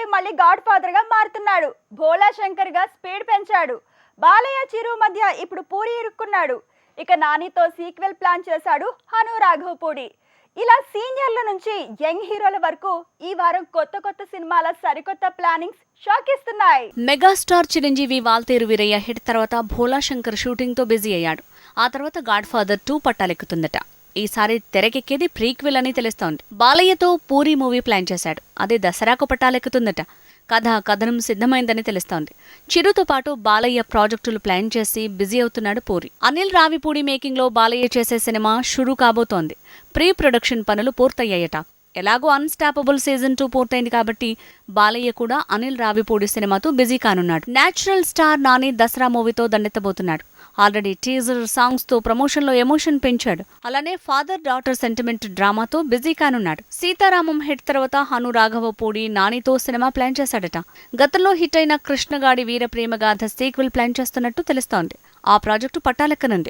చిరంజీవి మళ్ళీ గాడ్ ఫాదర్గా మారుతున్నాడు. భోలా శంకర్గా స్పీడ్ పెంచాడు. బాలయ్య చిరు మధ్య ఇప్పుడు పూరి ఇరుక్కున్నాడు. ఇక నానితో సీక్వెల్ ప్లాన్ చేశాడు హను రాఘవపూడి. ఇలా సీనియర్ల నుంచి యంగ్ హీరోల వరకు ఈ వారం కొత్త కొత్త సినిమాల సరికొత్త ప్లానింగ్స్ షాక్ ఇస్తున్నాయి మెగాస్టార్ చిరంజీవి వాల్తేరు వీరయ్య హిట్ తర్వాత భోలా శంకర్ షూటింగ్తో బిజీ అయ్యాడు. ఆ తర్వాత గాడ్ ఫాదర్ టూ పట్టాలెక్కుతుందట. ఈసారి తెరకెక్కేది ప్రీక్వెల్ అని తెలుస్తోంది. బాలయ్యతో పూరి మూవీ ప్లాన్ చేశాడు. అదే దసరాకు పట్టాలెక్కుతుందట కథ కథనం సిద్ధమైందని తెలుస్తోంది. చిరుతో పాటు బాలయ్య ప్రాజెక్టులు ప్లాన్ చేసి బిజీ అవుతున్నాడు పూరి. అనిల్ రావిపూడి మేకింగ్లో బాలయ్య చేసే సినిమా షురూ కాబోతోంది. ప్రీ ప్రొడక్షన్ పనులు పూర్తయ్యాయట. ఎలాగో అన్స్టాపబుల్ సీజన్ టూ పూర్తయింది కాబట్టి బాలయ్య కూడా అనిల్ రావిపూడి సినిమాతో బిజీ కానున్నాడు. నేచురల్ స్టార్ నాని దసరా మూవీతో దండెత్తబోతున్నాడు. ఆల్రెడీ టీజర్ సాంగ్స్తో ప్రమోషన్లో ఎమోషన్ పెంచాడు. అలానే ఫాదర్ డాటర్ సెంటిమెంట్ డ్రామాతో బిజీ కానున్నాడు. సీతారామం హిట్ తర్వాత హను రాఘవపూడి నానితో సినిమా ప్లాన్ చేశాడట. గతంలో హిట్ అయిన కృష్ణగాడి వీర ప్రేమగాథ సీక్వెల్ ప్లాన్ చేస్తున్నట్టు తెలుస్తోంది. ఆ ప్రాజెక్టు పట్టాలెక్కనుంది.